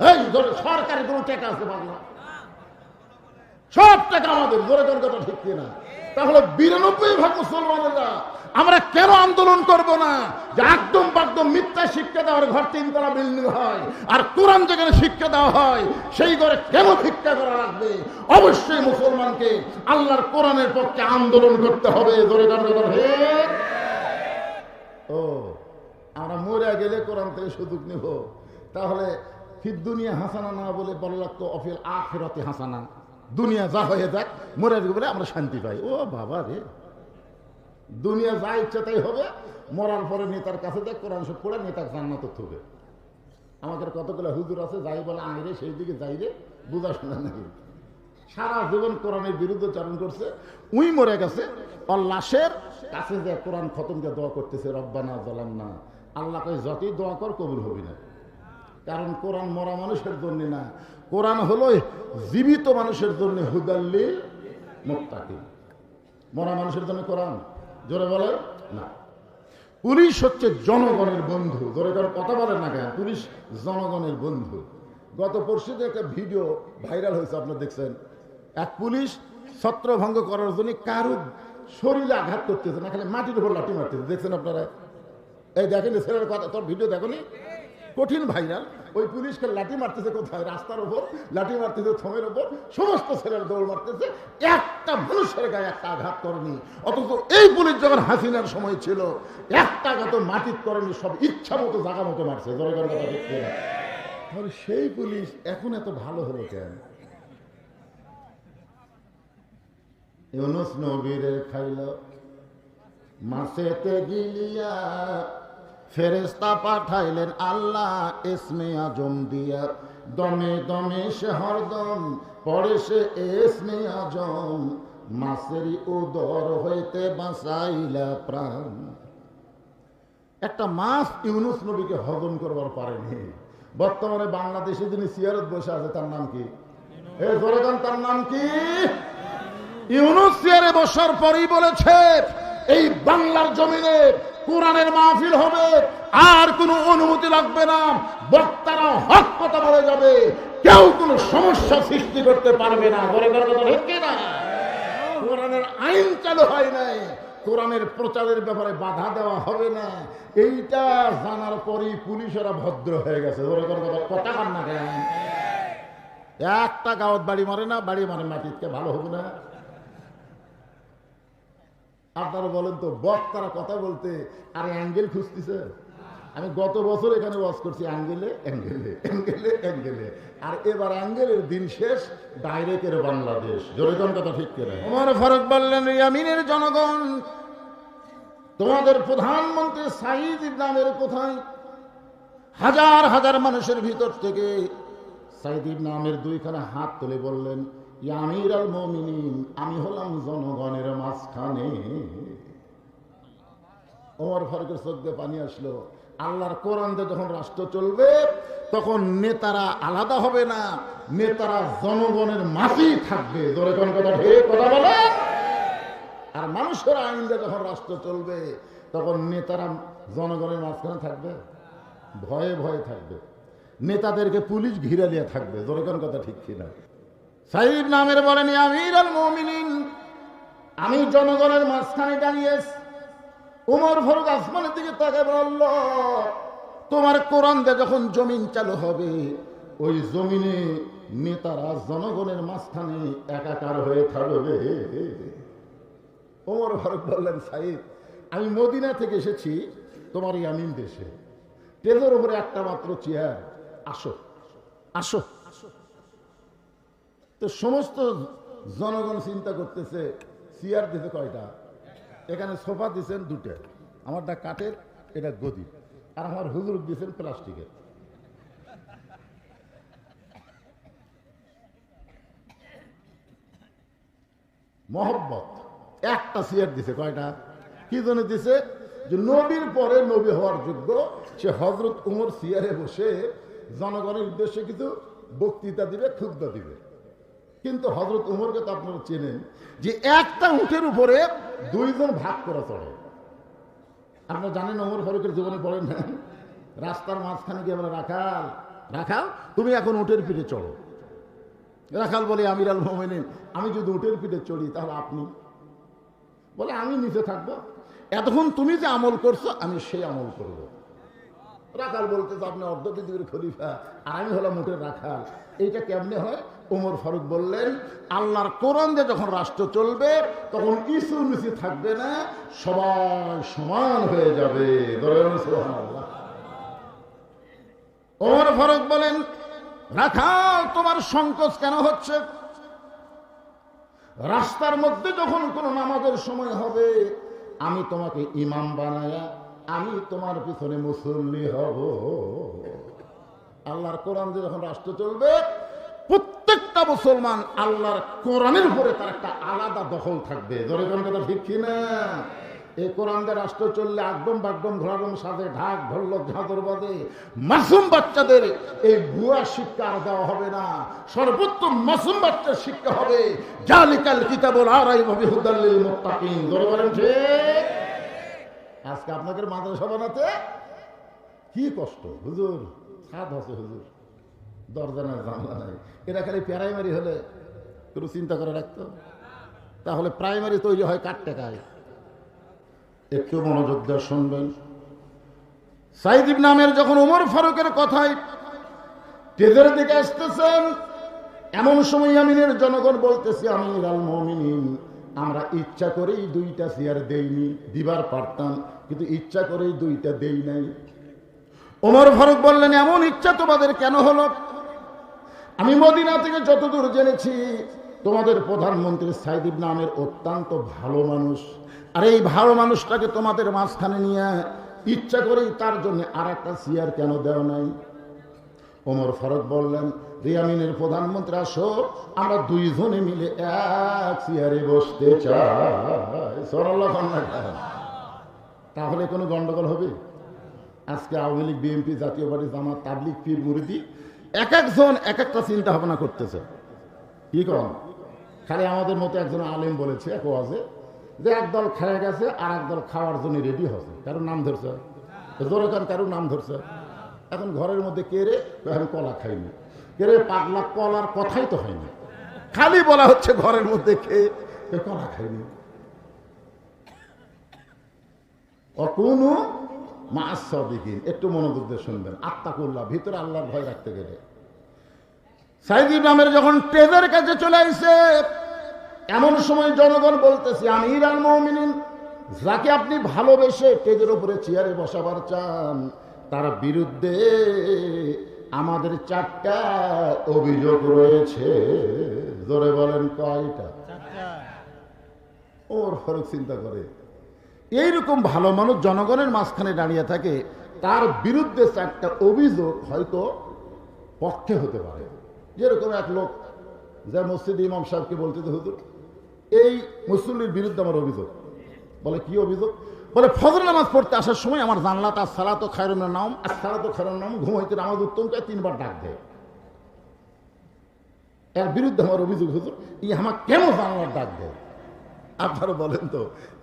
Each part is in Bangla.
এই ধরে সরকারি কোনো টাকা আছে বাংলা সব টাকা আমাদের কোন কথা ঠিক কিনা? তাহলে বিরানব্বই ভাগ মুসলমানেরা, আমরা কেন আন্দোলন করব না? যে একদম বাকদম মিথ্যা শিক্ষা দেওয়ার ঘর তিনতলা বিল্ডিং হয়, আর কোরআন যেখানে শিক্ষা দেওয়া হয়, সেই ঘরে কেন ভিক্ষা করা লাগবে? অবশ্যই মুসলমানকে আল্লাহর কোরআনের পক্ষে আন্দোলন করতে হবে কোন ও আমরা মরে গেলে কোরআন থেকে সুযোগ নিব। তাহলে ফির দুনিয়া হাসানা না বলে বলা লাগতো, অফিল আখেরাতে হাসানা। দুনিয়া যা হয়ে যাক, মরে গেলে আমরা শান্তি পাই। ও বাবা রে। দুনিয়া যা ইচ্ছা তাই হবে, মরার পরে নেতার কাছে দেখ, কোরআন সব পড়ে, নেতার জান্নাত থুবে আমাদের কতগুলো হুজুর আছে, যাই বলে আইরে সেই দিকে যাই রে, বুঝা শোনা নাকি সারা জীবন কোরআনের বিরুদ্ধে চারণ করছে, উই মরে গেছে। আর লাশের কাছে যে কোরআন খতম দিয়ে দোয়া করতেছে, রব্বানা জলাম না আল্লাহকে যতই দোয়া কর, কবুল হবি না। কারণ কোরআন মরা মানুষের জন্য না। কোরআন হলো জীবিত মানুষের জন্য হুদাল্লিল মুক্তাকি মরা মানুষের জন্য কোরআন? জোরে বলে না। পুলিশ হচ্ছে জনগণের বন্ধু। জোরে কারও কথা বলে না কেন? পুলিশ জনগণের বন্ধু। গত পরশুতে একটা ভিডিও ভাইরাল হয়েছে আপনারা দেখছেন? এক পুলিশ ছত্রভঙ্গ করার জন্য কারও শরীরে আঘাত করতেছে না, খালি মাটির উপর লাঠি মারতেছে। দেখছেন আপনারা? এই দেখেন, ছেলের কথা, তোর ভিডিও দেখনি? কঠিন ভাইরাল। ওই পুলিশকে লাঠি মারতেছে কোথায়? রাস্তার উপর, লাঠি মারতেছে থমের উপর, সমস্ত ছেলের দৌড় মারতেছে। একটা মানুষের গায়ে একটা আঘাত করেনি। অথচ এই পুলিশ যখন হাসিনার সময় ছিল, একটা আঘাত মাটির করেনি সব ইচ্ছা মতো জায়গা মতো মারছে। তাহলে সেই পুলিশ এখন এত ভালো হলো কেন? ইউনুস নবীরে খাইল মাসেতে গিলিয়া ফেরেস্তা পাঠাইলেন আল্লাহ এসমে আজম দিয়া। দমে দমে সে হরদম, পরে সে এসমে আজম। মাসেরই উদর হইতে বাঁচাইলা প্রাণ। একটা মাস ইউনুস নবীকে হজম করবার পারেনি বর্তমানে বাংলাদেশে যিনি সিয়ারত বসে আছে, তার নাম কি? তার নাম কি? ইউনুস চেয়ারে বসার পরেই বলেছে, এই বাংলার জমিনে কোরআনের মাহফিল হবে। আর কোনো অনুমতি লাগবে না। বক্তারা হক কথা বলে যাবে। কেউ কোনো সমস্যা সৃষ্টি করতে পারবে না। বলে কথা হচ্ছে না? কোরআনের আইন চালু হয় নাই। কোরআনের প্রচারের ব্যাপারে বাধা দেওয়া হবে না। এইটা জানার পরেই পুলিশেরা ভদ্র হয়ে গেছে। ওরা কোনো কথা কথা কান না কেন? একটা গাঁত বাড়ি মারে না, বাড়ি মারে মাটিতে, ভালো হবে না। আপনারা বলেন তো বক্তারা কথা বলতে, আর অ্যাঙ্গেল খুঁজতেছে। আমি গত বছর এখানে ওয়াজ করছি, অ্যাঙ্গেলে অ্যাঙ্গেলে অ্যাঙ্গেলে অ্যাঙ্গেলে। আর এবার অ্যাঙ্গেলের দিন শেষ ডাইরেক্টের বাংলাদেশ। জোরেগন কথা ঠিক করে আমার ফারুক বললেন, ইয়ামিনের জনগণ, তোমাদের প্রধানমন্ত্রী সাইদ নামের কোথায়? হাজার হাজার মানুষের ভিতর থেকে। সাইদির নামের দুইখানে হাত তুলে বললেন ইয়ামির আল আমি হলাম জনগণের মাঝখানে। ওমর ফারুকের চোখ পানি আসলো। আল্লাহর কোরআন দিয়ে যখন রাষ্ট্র চলবে, তখন নেতারা আলাদা হবে না, নেতারা জনগণের মাঝেই থাকবে। কথা আর মানুষের আইন দিয়ে যখন রাষ্ট্র চলবে, তখন নেতারা জনগণের মাঝখানে থাকবে, ভয়ে ভয়ে থাকবে। নেতাদেরকে পুলিশ ঘিরে নিয়ে থাকবে। কোন কথা, ঠিক কিনা? সাহিব নামের বলেন আমির আল মমিনিন। আমি জনগণের মাঝখানে দাঁড়িয়ে উমর ফারুক আসমানের দিকে তাকে বলল, তোমার কোরআন যখন জমিন চালু হবে, ওই জমিনে নেতারা জনগণের মাঝখানে একাকার হয়ে থাকবে। ওমর ফারুক বললেন সাহিব আমি মদিনা থেকে এসেছি, তোমার ইয়ামিন দেশে। টেজের উপরে একটা মাত্র চেয়ার। আসো আসো। তো সমস্ত জনগণ চিন্তা করতেছে চেয়ার দিতে কয়টা? এখানে সোফা দিয়েছেন দুটো। আমারটা কাঠের, এটা গদি আর আমার হুজুর দিয়েছেন প্লাস্টিকের। মহব্বত। একটা চেয়ার দিছে কয়টা? কি জন্য দিছে? যে নবীর পরে নবী হওয়ার যোগ্য, সে হজরত উমর সিয়ারে বসে জনগণের উদ্দেশ্যে কিছু বক্তৃতা দিবে ক্ষুদ্র দিবে। কিন্তু হজরত উমরকে তো আপনারা চেনেন যে একটা উঠের উপরে দুইজন ভাগ করা চড়ে। আপনারা জানেন ওমর ফারুকের জীবনে পড়েন না? রাস্তার মাঝখানে গিয়ে আমরা রাখাল রাখাল, তুমি এখন উটের পিঠে চড়ো। রাখাল বলে, আমিরাল মোমেনিন, আমি যদি উটের পিঠে চড়ি তাহলে আপনি বলে, আমি নিচে থাকব। এতক্ষণ তুমি যে আমল করছ, আমি সেই আমল করব। রাখাল বলতে তো আপনি অর্ধ পৃথিবীর খলিফা, আর আমি হলাম উটের রাখাল। এইটা কেমনে হয়? ওমর ফারুক বললেন, আল্লাহর কোরআন দিয়ে যখন রাষ্ট্র চলবে, তখন ইসু মিসি থাকবে না, সবাই সমান হয়ে যাবে। ওমর ফারুক বলেন, রাখাল, তোমার সংকোচ কেন হচ্ছে? রাস্তার মধ্যে যখন কোনো নামাজের সময় হবে, আমি তোমাকে ইমাম বানায়া, আমি তোমার পিছনে মুসল্লি হব। আল্লাহর কোরআন যখন রাষ্ট্র চলবে প্রত্যেকটা মুসলমান, আল্লাহর কোরআনের উপরে তার একটা আলাদা দখল থাকবে। ধরে কোন কথা ঠিক কিনা? এই কোরআন দিয়ে রাষ্ট্র চললে একদম বাকদম ঘোরারম সাথে ঢাক ঢোলক ঝাঁদর বাদে মাসুম বাচ্চাদের এই ভুয়া শিক্ষা আর দেওয়া হবে না। সর্বোত্তম মাসুম বাচ্চার শিক্ষা হবে, জালিকাল কিতাবুল আরাই ভাবি হুদাল্লিল মুত্তাকিন। ধরে বলেন ঠিক? আজকে আপনাদের মাদ্রাসা বানাতে কি কষ্ট? হুজুর, ছাদ আছে হুজুর। দরজা নাই জানলা নাই। এটা খালি প্রাইমারি হলে একটু চিন্তা করে রাখতো। তাহলে প্রাইমারি তৈরি হয় কাঠ টাকায় একটু মনোযোগ দিয়ে শুনবেন। সাইদিব নামের যখন ওমর ফারুকের কথায় টেজের দিকে আসতেছেন, এমন সময় আমিনের জনগণ বলতেছে, আমির আল মমিনিন, আমরা ইচ্ছা করেই দুইটা চেয়ার দেইনি, দিবার পারতাম, কিন্তু ইচ্ছা করেই দুইটা দেই নাই। ওমর ফারুক বললেন, এমন ইচ্ছা তোমাদের কেন হলো? আমি মদিনা থেকে যতদূর জেনেছি, তোমাদের প্রধানমন্ত্রী সাইদিব নামের অত্যন্ত ভালো মানুষ। আর এই ভালো মানুষটাকে তোমাদের মাঝখানে নিয়ে ইচ্ছা করেই তার জন্য আর একটা চেয়ার কেন দেওয়া নাই? ওমর ফারুক বললেন রিয়ামিনের প্রধানমন্ত্রী, আসো, আমরা দুইজনে মিলে এক চেয়ারে বসতে চাই। খান। তাহলে কোনো গন্ডগোল হবে? আজকে আওয়ামী লীগ, বিএনপি জাতীয় পার্টি জামাত তাবলিক পীর মুরিদি এক একজন এক একটা চিন্তা ভাবনা করতেছে। কি কম? খালি আমাদের মতো একজন আলেম বলেছে, এক ওয়াজে, যে একদল খেয়ে গেছে আর একদল খাওয়ার জন্য রেডি হচ্ছে কারোর নাম ধরছে। জোরকান কারোর নাম ধরছে। এখন ঘরের মধ্যে কেড়ে আমি কলা খাইনি। কেড়ে পাগলা কলার কথাই তো হয়নি। খালি বলা হচ্ছে ঘরের মধ্যে খেয়ে কলা খাইনি? অকুনু মাস সদিকিন একটু মনোযোগ দিয়ে শুনবেন। আত্মা করলা ভিতরে আল্লাহর ভয় রাখতে গেলে। সাইদ ইব্রাহিমের যখন টেজের কাছে চলে আসে এমন সময় জনগণ বলতেছে, আমি ইরান মমিনিন, যাকে আপনি ভালোবেসে টেজের উপরে চেয়ারে বসাবার চান, তার বিরুদ্ধে আমাদের চারটা অভিযোগ রয়েছে। জোরে বলেন, কয়টা? ওর ফরক চিন্তা করে এইরকম ভালো মানুষ জনগণের মাঝখানে দাঁড়িয়ে থাকে, তার বিরুদ্ধে চারটা অভিযোগ হয়তো পক্ষে হতে পারে। যেরকম এক লোক যে মসজিদ ইমাম সাহেবকে বলতে হুজুর, এই মুসল্লির বিরুদ্ধে আমার অভিযোগ। বলে, কি অভিযোগ? বলে, ফজর নামাজ পড়তে আসার সময় আমার জানলা তার সালাতো খায়রুনের নাম আর সালাতো খায়রুনের নাম ঘুমাইতে নামাজ উত্তম করে তিনবার ডাক দেয়। এর বিরুদ্ধে আমার অভিযোগ, হুজুর ই আমার কেন জানলার ডাক দেয়? আপনারা বলেন তো,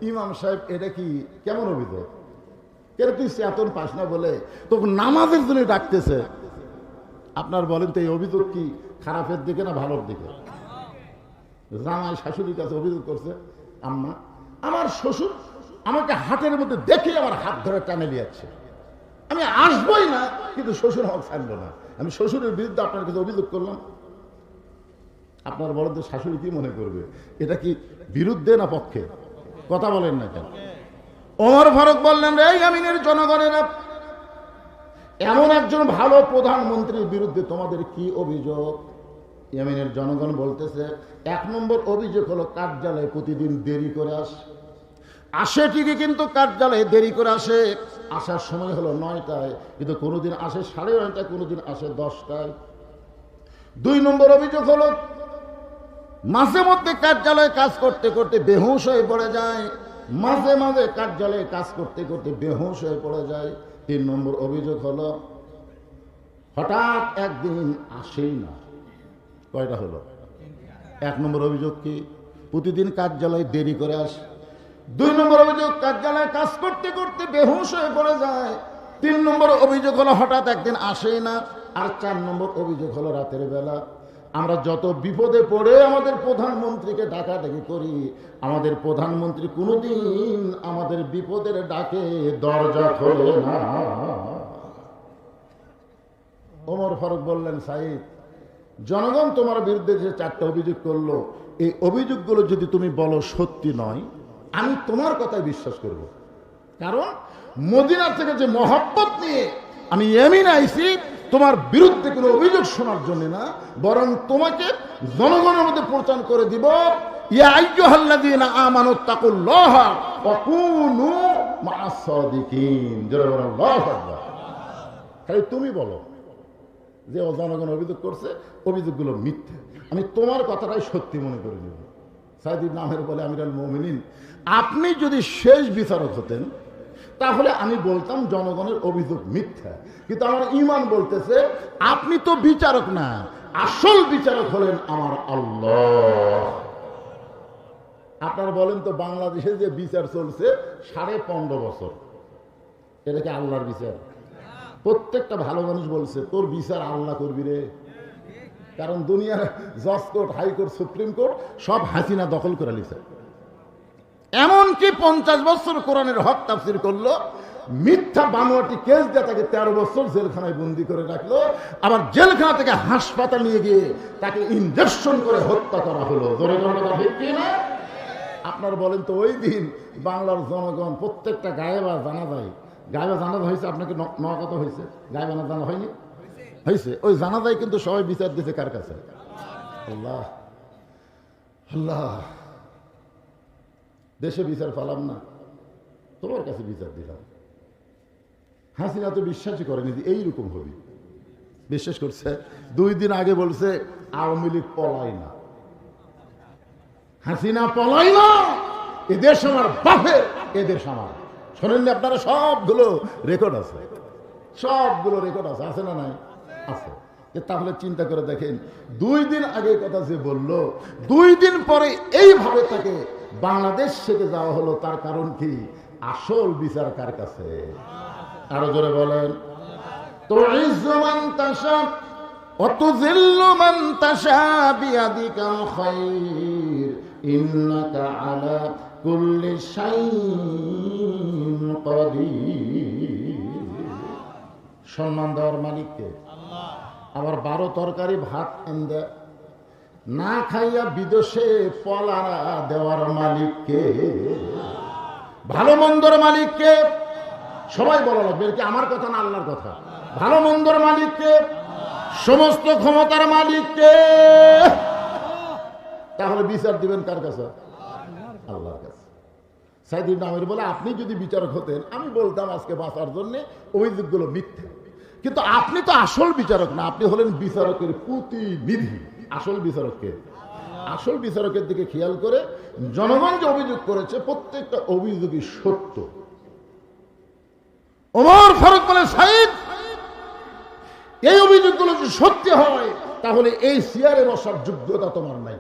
ইমাম সাহেব, এটা কি কেমন অভিযোগ? কেন তুই চেতন পাস না বলে তখন নামাজের জন্য ডাকতেছে? আপনার বলেন তো এই অভিযোগ কি খারাপের দিকে না ভালোর দিকে? জামাই শাশুড়ির কাছে অভিযোগ করছে, আম্মা, আমার শ্বশুর আমাকে হাতের মধ্যে দেখে আমার হাত ধরে টানে দিয়েছে আমি আসবই না, কিন্তু শ্বশুর আমাকে ছাড়লো না। আমি শ্বশুরের বিরুদ্ধে আপনার কাছে অভিযোগ করলাম। আপনার বড়দের শাশুড়ি কি মনে করবে? এটা কি বিরুদ্ধে না পক্ষে? কথা বলেন না কেন? ওমর ফারুক বললেন রে আমিনের জনগণেরা, এমন একজন ভালো প্রধানমন্ত্রীর বিরুদ্ধে তোমাদের কি অভিযোগ? ইয়ামিনের জনগণ বলতেছে, এক নম্বর অভিযোগ হলো কার্যালয়ে প্রতিদিন দেরি করে আসে। আসে ঠিকই কিন্তু কার্যালয়ে দেরি করে আসে। আসার সময় হলো নয়টায়, কিন্তু কোনোদিন আসে সাড়ে নয়টায়, কোনোদিন আসে দশটায়। দুই নম্বর অভিযোগ হলো মাঝে মধ্যে কার্যালয়ে কাজ করতে করতে বেহুশ হয়ে পড়ে যায়। মাঝে মাঝে কার্যালয়ে কাজ করতে করতে বেহুশ হয়ে পড়ে যায়। তিন নম্বর অভিযোগ হলো, হঠাৎ একদিন আসেই না। কয়টা হলো? এক নম্বর অভিযোগ কি? প্রতিদিন কার্যালয়ে দেরি করে আসে। দুই নম্বর অভিযোগ, কার্যালয়ে কাজ করতে করতে বেহুশ হয়ে পড়ে যায়। তিন নম্বর অভিযোগ হলো, হঠাৎ একদিন আসেই না। আর চার নম্বর অভিযোগ হলো, রাতের বেলা। আমরা যত বিপদে পড়ে আমাদের প্রধানমন্ত্রীকে ডাকাডাকি করি, আমাদের প্রধানমন্ত্রী কোনোদিন আমাদের বিপদের ডাকে দরজা খোলে না। ওমর ফারুক বললেন, সাইদ, জনগণ তোমার বিরুদ্ধে যে চারটা অভিযোগ করল, এই অভিযোগগুলো যদি তুমি বলো সত্যি নয়, আমি তোমার কথায় বিশ্বাস করব। কারণ মদিনা থেকে যে মহব্বত নিয়ে আমি এমিন আইছি তোমার বিরুদ্ধে কোনো অভিযোগ শোনার জন্য না, বরং তোমাকে জনগণের মধ্যে প্রচার করে দিব। খালি তুমি বলো যে ও অভিযোগ করছে, অভিযোগগুলো মিথ্যে। আমি তোমার কথাটাই সত্যি মনে করে। নিব সাইদির নামের বলে, আমিরাল মোমিনিন, আপনি যদি শেষ বিচারক হতেন তাহলে আমি বলতাম জনগণের অভিযোগ মিথ্যা। কিন্তু আমার ইমান বলতেছে, আপনি তো বিচারক না, আসল বিচারক হলেন আমার আল্লাহ। আপনারা বলেন তো বাংলাদেশে যে বিচার চলছে, সাড়ে পনেরো বছর। এটা কি আল্লাহর বিচার? প্রত্যেকটা ভালো মানুষ বলছে, তোর বিচার আল্লাহ করবি রে। কারণ দুনিয়ার জজ কোর্ট হাইকোর্ট সুপ্রিম কোর্ট, সব হাসিনা দখল করে লিছে এমনকি পঞ্চাশ বছর কোরআনের হক তাফসির করল, মিথ্যা বানোয়াটি কেস দিয়ে তাকে তেরো বছর জেলখানায় বন্দি করে রাখল, আবার জেলখানা থেকে হাসপাতাল নিয়ে গিয়ে তাকে ইঞ্জেকশন করে হত্যা করা হলো। আপনার বলেন তো, ওই দিন বাংলার জনগণ প্রত্যেকটা গায়েবা জানা যায় গায়েবা জানা হয়েছে আপনাকে নকত হয়েছে? গায়েবা না জানা হয়নি? হয়েছে। ওই জানা যায় কিন্তু সবাই বিচার দিয়েছে কার কাছে? আল্লাহ। আল্লাহ। দেশে বিচার পালাম না। তোমার কাছে বিচার দিলাম। হাসিনা তো বিশ্বাসই করেনি যে এইরকম হবি। বিশ্বাস করছে, দুই দিন আগে বলছে, আওয়ামী লীগ পলাই না। হাসিনা পলাই না! এদেশ আমার বাপের এদেশ আমার। শোনেননি আপনারা, সবগুলো রেকর্ড আছে। সবগুলো রেকর্ড আছে আছে না নাই? আছে। তাহলে চিন্তা করে দেখেন, দুই দিন আগে কথা যে বলল, দুই দিন পরে এইভাবে তাকে বাংলাদেশ থেকে যাওয়া হলো তার কারণ কি? আসল বিচার কার কাছে? আরও জোরে বলেন। তো সম্মান দেওয়ার মালিককে। আবার বারো তরকারি ভাত এন দেয় না খাইয়া বিদেশে পলারা দেওয়ার মালিককে। ভালো মন্দর মালিককে। সবাই বলা লাগবে কি আমার কথা না আল্লাহর কথা? ভালো মন্দর মালিককে, সমস্ত ক্ষমতার মালিককে। তাহলে বিচার দিবেন কার কাছে? আল্লাহর কাছে। সাইদিন আমির বলে, আপনি যদি বিচারক হতেন, আমি বলতাম আজকে বাঁচার জন্য অভিযোগগুলো মিথ্যা। কিন্তু আপনি তো আসল বিচারক না, আপনি হলেন বিচারকের প্রতিনিধি। আসল বিচারককে, আসল বিচারকের দিকে খেয়াল করে জনগণ যে অভিযোগ করেছে, প্রত্যেকটা অভিযোগই সত্য। ওমর ফারুক বলে সাইদ এই অভিযোগগুলো যদি সত্যি হয়, তাহলে এই চেয়ারে বসার যোগ্যতা তোমার নাই।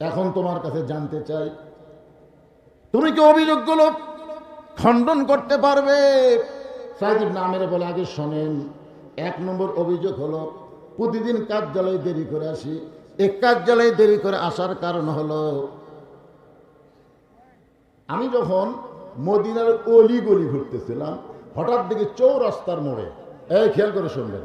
এখন তোমার কাছে জানতে চাই, তুমি কি অভিযোগগুলো খণ্ডন করতে পারবে? সাইদির নামের বলে, আগে শোনেন। এক নম্বর অভিযোগ হলো, প্রতিদিন কার্যালয়ে দেরি করে আসি। এক কার্যালয়ে দেরি করে আসার কারণ হলো, আমি যখন মদিনার অলি গলি ঘুরতেছিলাম, হঠাৎ দেখি চৌরাস্তার মোড়ে, এই খেয়াল করে শুনবেন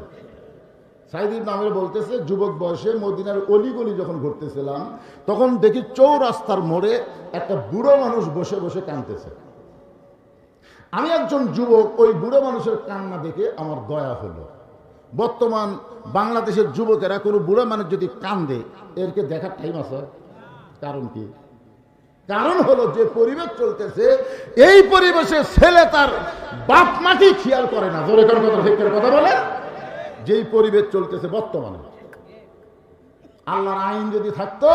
সাইদির নামের বলতেছে, যুবক বয়সে মদিনার অলি গলি যখন ঘুরতেছিলাম, তখন দেখি চৌরাস্তার মোড়ে একটা বুড়ো মানুষ বসে বসে কাঁদতেছে। আমি একজন যুবক, ওই বুড়ো মানুষের কান্না দেখে আমার দয়া হলো। বর্তমান বাংলাদেশের যুবকেরা কোনো বুড়ো মানুষ যদি কান্দে, এরকে দেখার টাইম আছে। কারণ কি? কারণ হলো যে পরিবেশ চলতেছে, এই পরিবেশে ছেলে তার বাপ মাটি খেয়াল করে না। জোরে কথা কথা বলে যেই পরিবেশ চলতেছে বর্তমানে। আল্লাহর আইন যদি থাকতো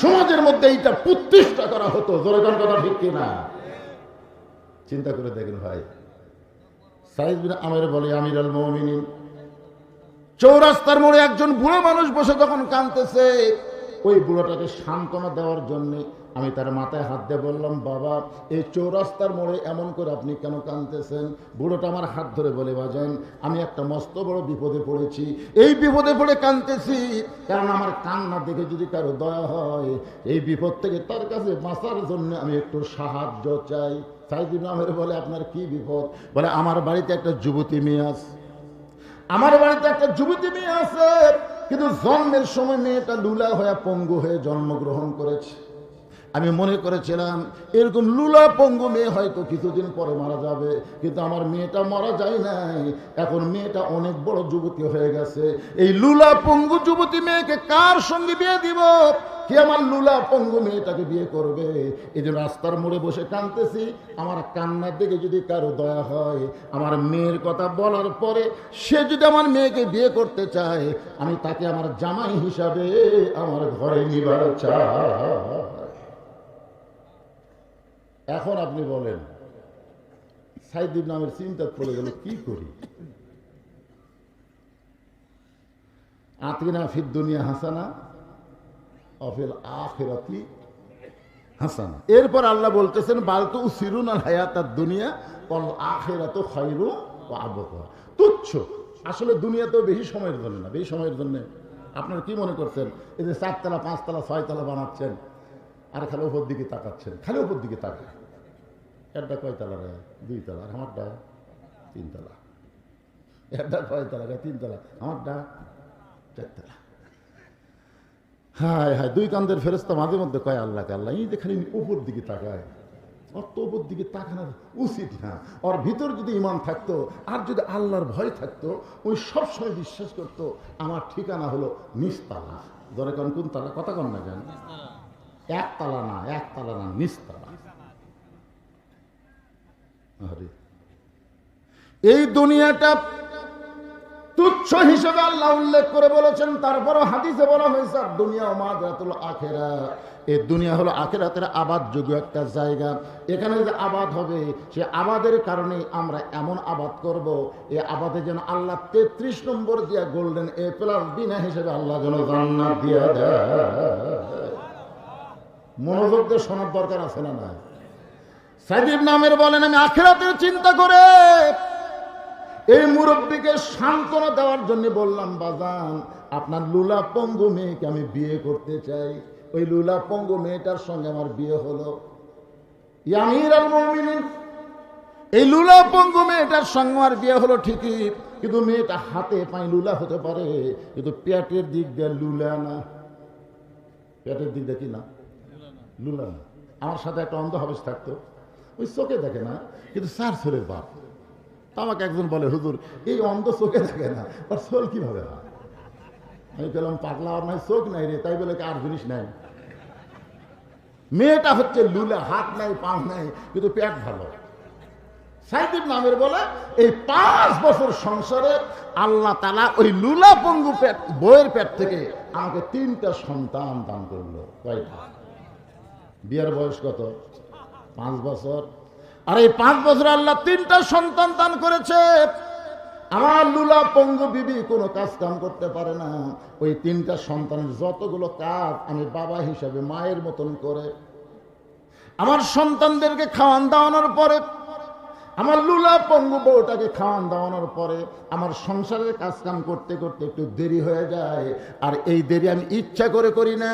সমাজের মধ্যে এইটা প্রতিষ্ঠা করা হতো। জোরে কোন কথা ঠিক কি না চিন্তা করে দেখেন ভাই। সাইদ বিন আমের বলে আমির আল মুমিনিন, চৌরাস্তার মোড়ে একজন বুড়ো মানুষ বসে যখন কাঁদতেছে ওই বুড়োটাকে সান্ত্বনা দেওয়ার জন্য আমি তার মাথায় হাত দিয়ে বললাম, বাবা, এই চৌরাস্তার মোড়ে এমন করে আপনি কেন কাঁদতেছেন? বুড়োটা আমার হাত ধরে বলে, বাজান, আমি একটা মস্ত বড় বিপদে পড়েছি। এই বিপদে পড়ে কাঁদতেছি। কারণ আমার কান্না দেখে যদি কারও দয়া হয়, এই বিপদ থেকে তার কাছে বাঁচার জন্য আমি একটু সাহায্য চাই। সাইদুল নামের বলে, আপনার কি বিপদ? বলে, আমার বাড়িতে একটা যুবতী মেয়ে আছে। আমার বাড়িতে একটা যুবতী মেয়ে আছে। কিন্তু জন্মের সময় মেয়েটা লুলা হয়ে পঙ্গু হয়ে জন্মগ্রহণ করেছে। আমি মনে করেছিলাম, এরকম লুলা পঙ্গু মেয়ে হয়তো কিছুদিন পরে মারা যাবে, কিন্তু আমার মেয়েটা মারা যায় নাই। এখন মেয়েটা অনেক বড় যুবতী হয়ে গেছে। এই লুলা পঙ্গু যুবতী মেয়েকে কার সঙ্গে বিয়ে দিব? কে আমার লুলা পঙ্গু মেয়েটাকে বিয়ে করবে? এই যে রাস্তার মোড়ে বসে কাঁদতেছি, আমার কান্নার দিকে যদি কারও দয়া হয়, আমার মেয়ের কথা বলার পরে সে যদি আমার মেয়েকে বিয়ে করতে চায়, আমি তাকে আমার জামাই হিসাবে আমার ঘরে নিবার চাই। এখন আপনি বলেন সাইদুর নামের চিন্তা পড়ে গেল, কি করি? আতিনা ফির দুনিয়া হাসানা, অফিল আখেরাতি হাসানা। এরপর আল্লাহ বলতেছেন, বালতু সিরুন আল হায়াতার দুনিয়া অল আখেরাত খাইরু ও আবহাওয়া তুচ্ছ। আসলে দুনিয়াতেও বেশি সময়ের জন্য না। বেশি সময়ের জন্য আপনারা কি মনে করছেন? এই যে চারতলা, পাঁচতলা, ছয়তলা বানাচ্ছেন, আর খালি ওপর দিকে তাকাচ্ছেন, খালি ওপর দিকে তাকায়। একটা কয়তলা রে? দুই তলা আর আমারটা তিনতলা। একটা কয়তলা রে? তিনতলা। আমারটা চারতলা। হায় হায়, দুই কান্দের ফেরস্তা মাঝে মধ্যে কয় আল্লাহকে আল্লাহ, এই যে খালি উপর দিকে তাকায়। অত উপর দিকে তাকানো উচিত না। ওর ভিতর যদি ইমান থাকতো, আর যদি আল্লাহর ভয় থাকতো ওই সবসময় বিশ্বাস করতো, আমার ঠিকানা হলো নিস্তালা ধরে কোন কোন তালা কথা কন না কেন? একতলা না একতলা না নিস্তালা এই দুনিয়াটা তুচ্ছ হিসেবে আল্লাহ উল্লেখ করে বলেছেন, তারপরও হাদিসে বলা হয়েছে দুনিয়া মাদাতুল আখেরা। এই দুনিয়া হলো আখেরাতের আবাদ যোগ্য একটা জায়গা। এখানে যে আবাদ হবে, সে আবাদের কারণে আমরা এমন আবাদ করব, এ আবাদে যেন আল্লাহ তেত্রিশ নম্বর দিয়া গোল্ডেন এ প্লাস বিনা হিসেবে আল্লাহ যেন জান্নাত দিয়া দেয়। মনোযোগ দিয়ে শোনার দরকার আছে না না সাইদিব নামের বলেন, আমি আখেরাতের চিন্তা করে এই মুরব্বীকে সান্ত্বনা দেওয়ার জন্য বললাম, বাজান, আপনার লুলা পঙ্গু মেয়েকে আমি বিয়ে করতে চাই। ওই লুলা পঙ্গু মেয়েটার সঙ্গে আমার বিয়ে হলো। এই লুলা পঙ্গু মেয়েটার সঙ্গে আমার বিয়ে হলো ঠিকই, কিন্তু মেয়েটা হাতে পায়ে লুলা হতে পারে, কিন্তু পেটের দিক দিয়ে লুলা না। পেটের দিক দিয়ে কি না? লুলা না। আমার সাথে একটা অন্ধ হাবেশ থাকতো। ওই চোখে দেখে না, কিন্তু চার ছেলের বাপ তা আমাকে একজন বলে, হুজুর, এই অন্ধ চোখে দেখে না, ওর চোল কীভাবে হয়? আমি বললাম, পাগলা আর নয় চোখ নাই রে, তাই বলে আর জিনিস নাই? মেয়েটা হচ্ছে লুলে, হাত নাই, পা নাই, কিন্তু পেট ভালো। সাইদিব নামের বলে, এই পাঁচ বছর সংসারে আল্লাহ তালা ওই লুলা পঙ্গু পেট বইয়ের পেট থেকে আমাকে তিনটা সন্তান দান করল। কয়টা? বিয়ের বয়স কত? পাঁচ বছর। আর এই পাঁচ বছর আল্লাহ তিনটা সন্তান দান করেছে। আমার লুলা পঙ্গু বিবি কোনো কাজ কাম করতে পারে না। ওই তিনটা সন্তানের যতগুলো কাজ আমি বাবা হিসাবে মায়ের মতন করে। আমার সন্তানদেরকে খাওয়ান দাওয়ানোর পরে আমার লুলা পঙ্গু বউটাকে খাওয়ান দাওয়ানোর পরে আমার সংসারের কাজ কাম করতে করতে একটু দেরি হয়ে যায়। আর এই দেরি আমি ইচ্ছা করে করি না।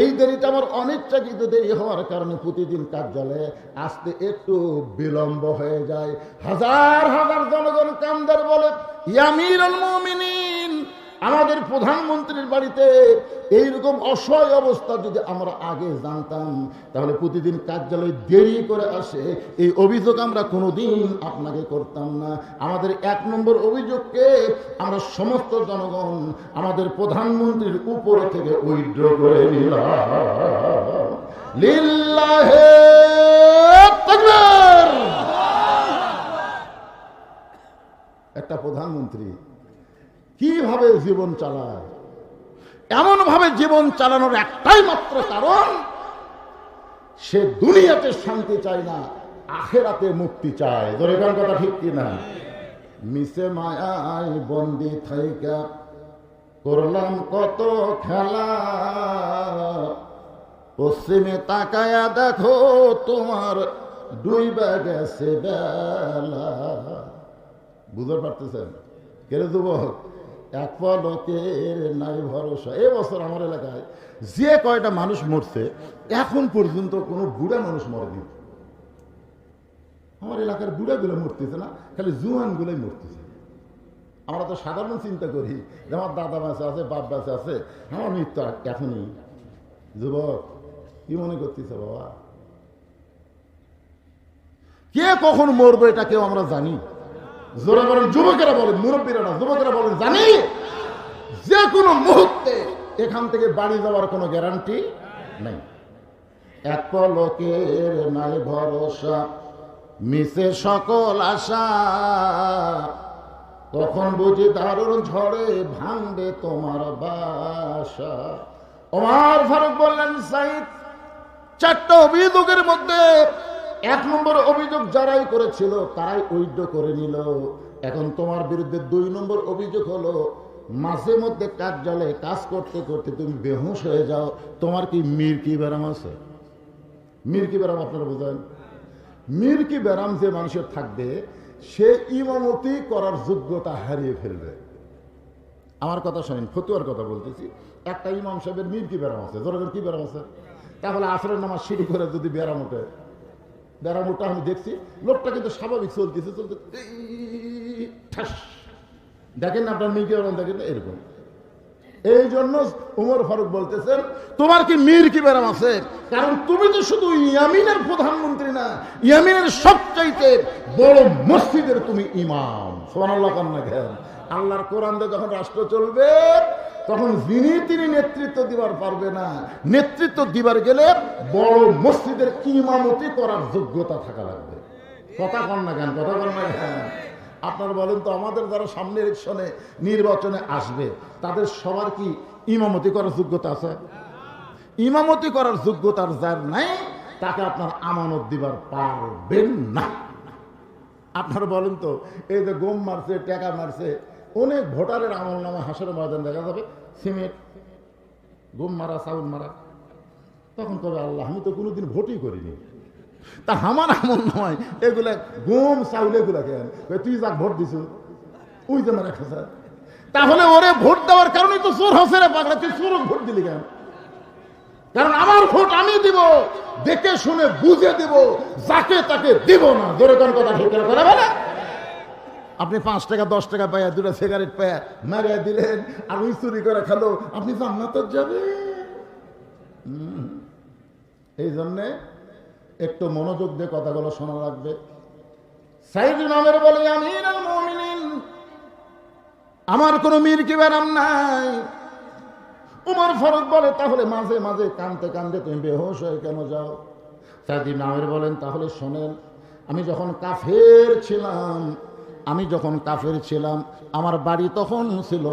এই দেরিটা আমার অনিচ্ছাকৃত দেরি হওয়ার কারণে প্রতিদিন কাজ কার্যালয়ে আসতে একটু বিলম্ব হয়ে যায়। হাজার হাজার জনগণ কামদার বলে ইয়ামির মুমিনিন! আমাদের প্রধানমন্ত্রীর বাড়িতে এইরকম অসহায় অবস্থা যদি আমরা আগে জানতাম, তাহলে প্রতিদিন কার্যালয় দেরি করে আসে। এই অভিযোগ আমরা কোনোদিন আপনাকে করতাম না। আমাদের এক নম্বর অভিযোগকে আমরা সমস্ত জনগণ আমাদের প্রধানমন্ত্রীর উপর থেকে উইড্র করে নিলাম। একটা প্রধানমন্ত্রী কীভাবে জীবন চালায়? এমন ভাবে জীবন চালানোর একটাই মাত্র কারণ, সে দুনিয়াতে শান্তি চায় না, আখেরাতে মুক্তি চায়। গান কথা ঠিক কিনা মিশে মায়ায় বন্দি থাইকা করলাম কত খেলা। পশ্চিমে তাকায়া দেখো, তোমার দুই গেছে বেলা। বুঝতে পারতেছেন? কেড়ে যুবক? এক পলকের নাই ভরসা। এ বছর আমার এলাকায়। যে কয়টা মানুষ মরছে, এখন পর্যন্ত কোনো বুড়া মানুষ মরেনি। আমার এলাকার বুড়াগুলো মরতেছে না, খালি জুয়ানগুলোই মরতেছে। আমরা তো সাধারণ চিন্তা করি যে আমার দাদা বাঁচা আছে, বাপ বাঁচা আছে, আমার মৃত্যু এখনই। যুবক, কি মনে করতেছে বাবা? কে কখন মরবে এটা কেউ আমরা জানি। জোরে বলেন যুবকেরা বলেন, মুরব্বীরা যুবকেরা বলেন, জানি যে কোনো মুহূর্তে এখান থেকে বাড়ি যাওয়ার কোনো গ্যারান্টি নেই। এক পলকের নাই ভরসা, মিশে সকল আশা। তখন বুঝি দারুণ ঝড়ে ভাঙবে তোমার বাসা। ওমার ফারুক বললেন, সাইদ, চারটা অভিযোগের মধ্যে এক নম্বর অভিযোগ যারাই করেছিল তারাই ঐক্য করে নিল। এখন তোমার বিরুদ্ধে দুই নম্বর অভিযোগ হলো মাঝে মধ্যে কাজ জলে কাজ করতে করতে তুমি বেহুশ হয়ে যাও। তোমার কি মির্কি ব্যারাম আছে? মির্কি ব্যারাম আপনারা বোঝেন? মির্কি ব্যারাম যে মানুষের থাকবে সে ইমামতি করার যোগ্যতা হারিয়ে ফেলবে। আমার কথা শোনেন ফতুয়ার কথা বলতেছি। একটা ইমাম সাহেবের মির্কি ব্যারাম আছে। ধরেন কি ব্যারাম আছে? তাহলে আসরের নামাজ শুরু করে যদি ব্যারাম ওঠে ওঠা আমি দেখছি। লোকটা কিন্তু স্বাভাবিক চলতেছে, চলতে ঠাস। দেখেন না আপনার মির্কি ব্যারাম দেখেন এরকম। এই জন্য উমর ফারুক বলতেছেন, তোমার কি মির কি ব্যারাম আছে? কারণ তুমি তো শুধু ইয়ামিনের প্রধানমন্ত্রী না, ইয়ামিনের সবচাইতে বড় মসজিদের তুমি ইমাম। সোহানাল্লাহ কান্না ঘেন আল্লাহর কোরআন যখন রাষ্ট্র চলবে তখন যিনি তিনি নেতৃত্ব দিবার পারবে না, নেতৃত্ব দিবার গেলে বড় মসজিদের ইমামতি করার যোগ্যতা থাকা লাগবে। কথা কন না কেন, কথা কন না কেন? আপনারা বলেন তো, আমাদের যারা সামনে ইলেকশনে, নির্বাচনে আসবে, তাদের সবার কি ইমামতি করার যোগ্যতা আছে? ইমামতি করার যোগ্যতার যার নাই, তাকে আপনার আমানত দিবার পারবেন না। আপনারা বলেন তো, এই যে গম মারছে, টাকা মারছে অনেক ভোটারের আমল নামা হাসের ময়দান দেখা যাবে। সিমেন্ট, গম মারা, চাউল মারা। তখন তবে আল্লাহ, আমি তো কোনোদিন ভোটই করিনি। তা আমার আমল নয় এগুলা গম, চাউল এগুলা কেন? তুই যাক ভোট দিছু। ওই যে মারা খাসা তাহলে ওরে ভোট দেওয়ার কারণে তো চোর হসে রে পাগলা। তুই চোরক ভোট দিলি কেন? কারণ আমার ভোট আমি দিব, দেখে শুনে বুঝে দিব, যাকে তাকে দিব না। জোরে কোন কথা ঠিক করে বলে আপনি পাঁচ টাকা, দশ টাকা পায়া দুটো সিগারেট পায়া মারিয়া দিলেন আর ওই চুরি করে খেলো। আপনি জান্নাত যাবে এই জন্যে একটু মনোযোগ দিয়ে কথাগুলো শোনা লাগবে। নামের বলে মুমিনিন, আমার কোনো মীর কি ব্যারাম নাই? উমর ফরক বলে, তাহলে মাঝে মাঝে কানতে কানতে তুমি বেহোশ হয়ে কেন যাও? সাইদ নামের বলেন, তাহলে শোনেন, আমি যখন কাফের ছিলাম আমি যখন কাফের ছিলাম, আমার বাড়ি তখন ছিল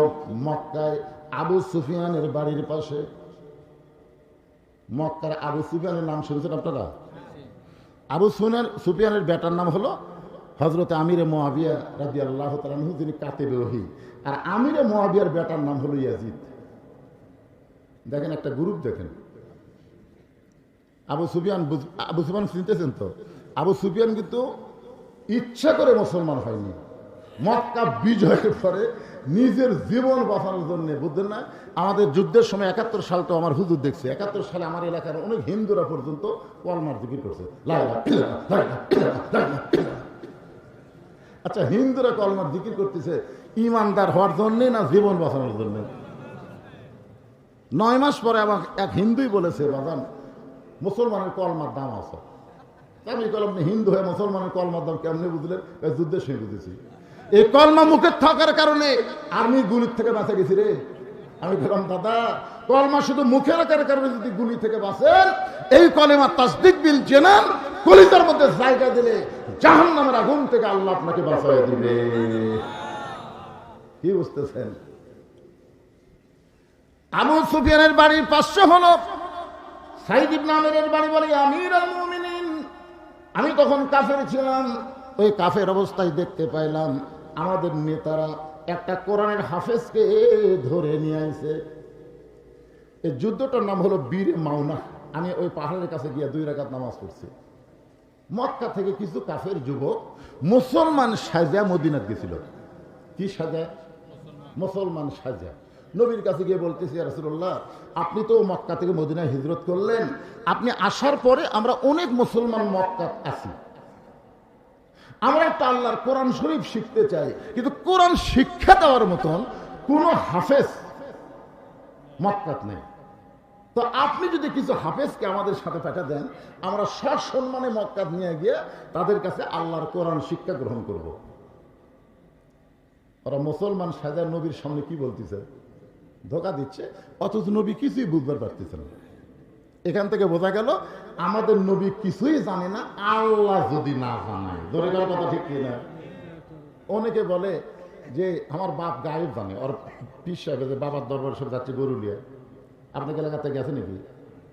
মক্কায় আবু সুফিয়ানের বাড়ির পাশে। মক্কার আবু সুফিয়ানের নাম শুনেছেন আপনারা? আবু সুনার সুফিয়ানের বেটার নাম হলো হজরত আমিরে মোয়াবিয়া রাজি আল্লাহ তালু যিনি কাতেবে ওহি। আর আমিরে মোয়াবিয়ার বেটার নাম হলো ইয়াজিদ। দেখেন, একটা গ্রুপ দেখেন। আবু সুফিয়ান আবু সুফিয়ান চিনতেছেন তো? আবু সুফিয়ান কিন্তু ইচ্ছা করে মুসলমান হয়নি। মক্কা বিজয়ের পরে নিজের জীবন বাঁচানোর জন্য, বুঝলেন না? আমাদের যুদ্ধের সময় একাত্তর সাল তো আমার হুজুর দেখছে। একাত্তর সালে আমার এলাকার অনেক হিন্দুরা পর্যন্ত কলমার জিকির করছে। আচ্ছা হিন্দুরা কলমার জিকির করতেছে ইমানদার হওয়ার জন্যে না জীবন বাঁচানোর জন্য? নয় মাস পরে আমার এক হিন্দুই বলেছে, বাজান, মুসলমানের কলমার দাম আছে? আমি কলম আপনি হিন্দু হয়ে মুসলমানের কলমার দাম কেমনি বুঝলেন? যুদ্ধের সঙ্গে বুঝেছি। এই কলমা মুখে থাকার কারণে আর্মি গুলির থেকে বাঁচা গেছি রে। আমি বললাম দাদা কলমা শুধু মুখে রাখার কারণে যদি গুলি থেকে বাঁচেন এই কলেমা তাসদিক বিল জেনান কলিতার মধ্যে জায়গা দিলে জাহান নামের আগুন থেকে আল্লাহ আপনাকে বাঁচাই দিবে। কি বুঝতেছেন? আবু সুফিয়ানের বাড়ির পাঁচশো হল সাইদ ইবনে আমিরের বাড়ি বলে আমির মুমিনিন আমি তখন কাফের ছিলাম, ওই কাফের অবস্থায় দেখতে পাইলাম, আমাদের নেতারা একটা কোরআনের হাফেজকে ধরে নিয়ে আইছে। এই যুদ্ধটার নাম হলো বীর মাওনা। আমি ওই পাহাড়ের কাছে গিয়ে দুই রাকাত নামাজ পড়ছি। মক্কা থেকে কিছু কাফের যুবক মুসলমান সাজা মদিনাত গেছিল। কি সাজা? মুসলমান সাজা। নবীর কাছে গিয়ে বলতেছি রাসুল্লাহ আপনি তো মক্কা থেকে মদিনায় হিজরত করলেন। আপনি আসার পরে আমরা অনেক মুসলমান মক্কা আছি। আমরা একটা আল্লাহর কোরআন শরীফ শিখতে চাই, কিন্তু কোরআন শিক্ষা দেওয়ার মতন কোন হাফেজ মক্কাত নেই। তো আপনি যদি কিছু হাফেজকে আমাদের সাথে পাঠা দেন, আমরা সসম্মানে মক্কাত নিয়ে গিয়ে তাদের কাছে আল্লাহর কোরআন শিক্ষা গ্রহণ করব। ওরা মুসলমান সাজা নবীর সামনে কি বলতেছে? ধোকা দিচ্ছে, অথচ নবী কিছুই বুঝবার পারতেছে না। এখান থেকে বোঝা গেল, আমাদের নবী কিছুই জানে না, আল্লাহ যদি না জানায়। ধরে গেল কথা ঠিক কি না অনেকে বলে যে, আমার বাপ গায়েব জানে। ওর পিস সাহেব যে বাবার দরবার সব যাচ্ছে গরুলিয়া আপনাকে এলাকাতে গেছে নাকি?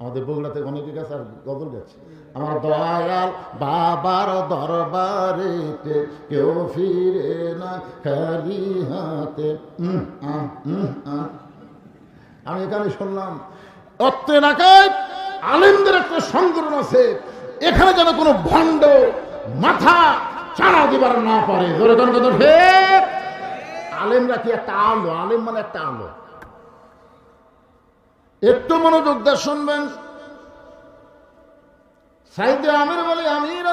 আমাদের বগুড়াতে অনেকে গেছে আর গজল গেছে আমার দয়াল বাবার দরবারেতে কেউ ফিরে না, খালি হাতে। আমি এখানে শুনলাম, অত্র এলাকায় আলেমদের একটা সংগঠন আছে, এখানে যেন কোনো ভণ্ড মাথা চাড়া দিবার না পারে। ধরে ধরে কথা আলেমরা কি একটা আলো? আলেম মানে একটা আলো। একটু মনোযোগ দিয়ে শুনবেন। সাইদে আমির বলে, আমির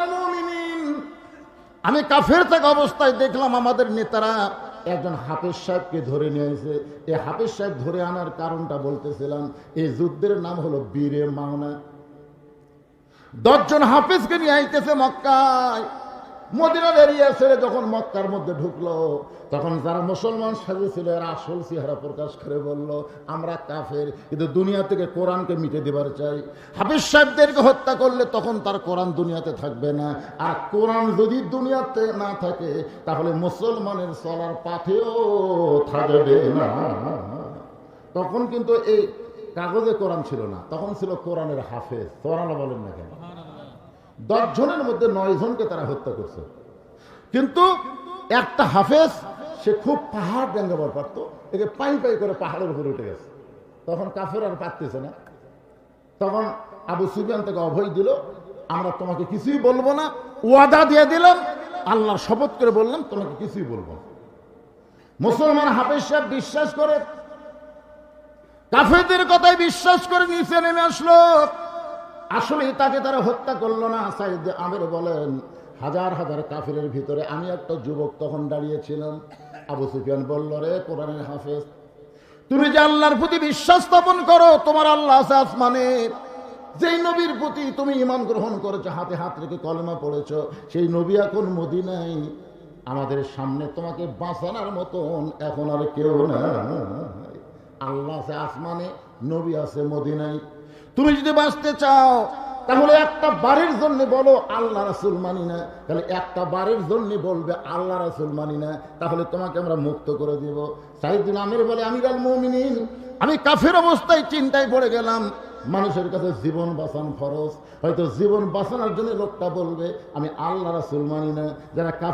আমি কাফের থাকা অবস্থায় দেখলাম আমাদের নেতারা একজন হাফেজ সাহেবকে ধরে নিয়ে এসে এই হাফেজ সাহেব ধরে আনার কারণটা বলতেছিলাম এই যুদ্ধের নাম হলো বীরে মাওনা। দশজন হাফেজকে নিয়ে আইতেছে মক্কায়। মদিনার এরিয়া ছেড়ে যখন মক্কার মধ্যে ঢুকলো, তখন যারা মুসলমান সাজেছিল এরা আসল চেহারা প্রকাশ করে বলল, আমরা কাফের, কিন্তু দুনিয়া থেকে কোরআনকে মিটে দেবার চাই। হাফিজ সাহেবদেরকে হত্যা করলে তখন তার কোরআন দুনিয়াতে থাকবে না। আর কোরআন যদি দুনিয়াতে না থাকে, তাহলে মুসলমানের চলার পাথেও থাকবে না। তখন কিন্তু এই কাগজে কোরআন ছিল না, তখন ছিল কোরআনের হাফেজ। তোরানা বলেন না কেন? জনের মধ্যে নয় জনকে তারা হত্যা করছে। কিন্তু একটা হাফেজ, সে খুব পাহাড় ডেঙ্গাবার পারতো, একে পাই পাই করে পাহাড়ের উপরে উঠে গেছে। তখন কাফের আর পারতেছে না। তখন আবু সুফিয়ান থেকে অভয় দিল, আমরা তোমাকে কিছুই বলব না, ওয়াদা দিয়ে দিলাম, আল্লাহর শপথ করে বললাম, তোমাকে কিছুই বলব না। মুসলমান হাফেজ সাহেব বিশ্বাস করে, কাফেরদের কথায় বিশ্বাস করে নিচে নেমে আসলো। আসলে তাকে তারা হত্যা করল না। সাইদ আমের বলেন, হাজার হাজার কাফিরের ভিতরে আমি একটা যুবক তখন দাঁড়িয়েছিলাম। আবু সুফিয়ান বলল, রে কোরআনের হাফেজ, তুমি যে আল্লাহর প্রতি বিশ্বাস স্থাপন করো, তোমার আল্লাহ আছে আসমানে। যেই নবীর প্রতি তুমি ইমান গ্রহণ করেছ, হাতে হাত রেখে কলমা পড়েছো, সেই নবী এখন মদিনাই আমাদের সামনে তোমাকে বাঁচানোর মতন এখন আর কেউ না আল্লাহ আছে আসমানে, নবী আছে মদিনাই তুমি যদি বাঁচতে চাও, তাহলে একটা বারের জন্য বলো, আল্লাহ রাসুল মানি না। তাহলে একটা বারের জন্য বলবে, আল্লাহ রাসুল মানি না। তাহলে তোমাকে আমরা মুক্ত করে দিব। সাইদিন আমির বলে, আমি গাল মমিনিন। আমি কাফের অবস্থায় চিন্তায় পড়ে গেলাম। মানুষের কাছে জীবন বাঁচান ফরজ। হয়তো জীবন বাঁচানোর জন্য লোকটা বলবে, আমি আল্লাহ রাসুল মানি না। যারা কাফ